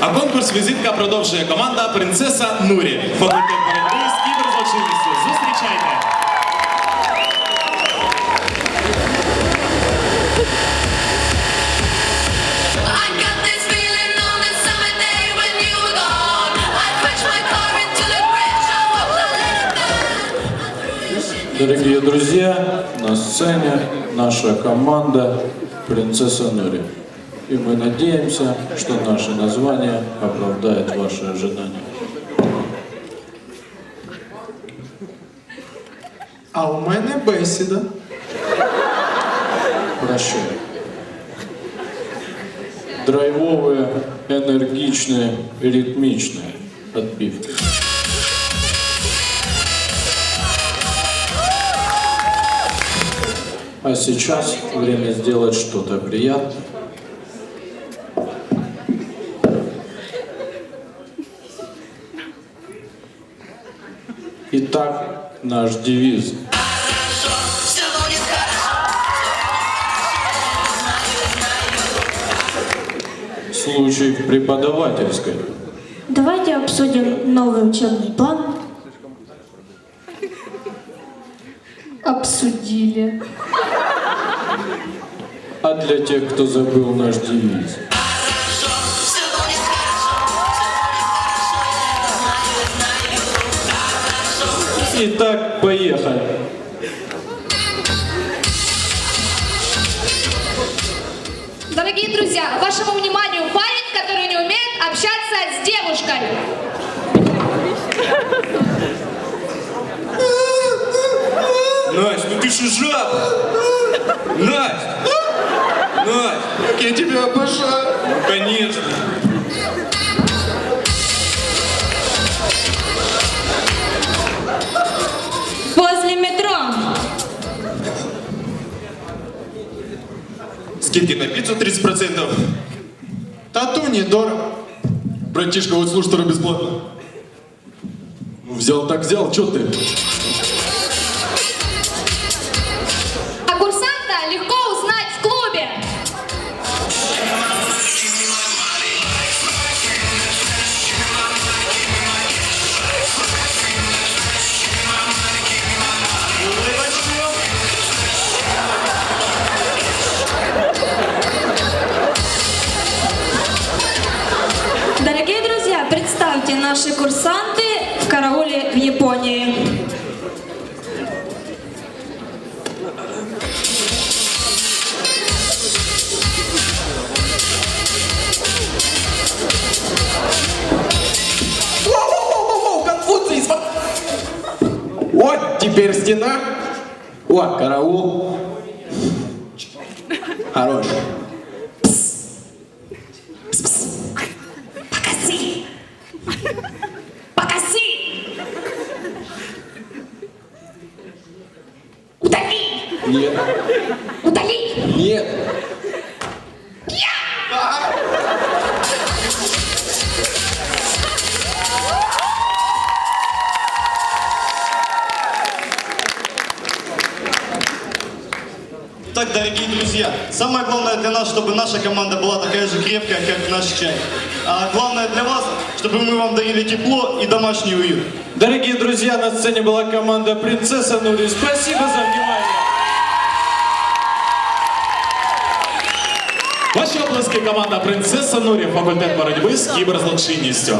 А конкурс візитка продовжує команда Принцеса Нурі. Факультет боротьби з кіберзлочинністю. Зустрічайте! I got this feeling on a summer day when you were gone. I crashed my car into the bridge. I walked the left Дорогие друзья, на сцене наша команда «Принцесса Нури». И мы надеемся, что наше название оправдает ваши ожидания. А у мене бесіда. Прощай. Драйвовые, энергичные, ритмичные отбивки. А сейчас время сделать что-то приятное. Итак, наш девиз. Случай в преподавательской. Давайте обсудим новый учебный план. Обсудили. А для тех, кто забыл наш девиз. Итак, поехали. Дорогие друзья, вашему вниманию парень, который не умеет общаться с девушкой. Настя, ну ты же жаба! Настя! Настя! Як я тебе обожаю. Ну, конечно! Скидки на пиццу 30%. Тату недорого. Братишка, вот слушай, бесплатно. Ну, взял так взял, чё ты? Наши курсанты в карауле в Японии. Вот теперь стена. О, караул. Хорош. Покоси. Удали. Нет, Удали. нет. Так, дорогие друзья, самое главное для нас, чтобы наша команда была такая же крепкая, как наш чай. А главное для вас, чтобы мы вам дарили тепло и домашний уют. Дорогие друзья, на сцене была команда «Принцесса Нури». Спасибо за внимание. Ваші оплески команда Принцеса Нурі. Факультет боротьби з кіберзлочинністю.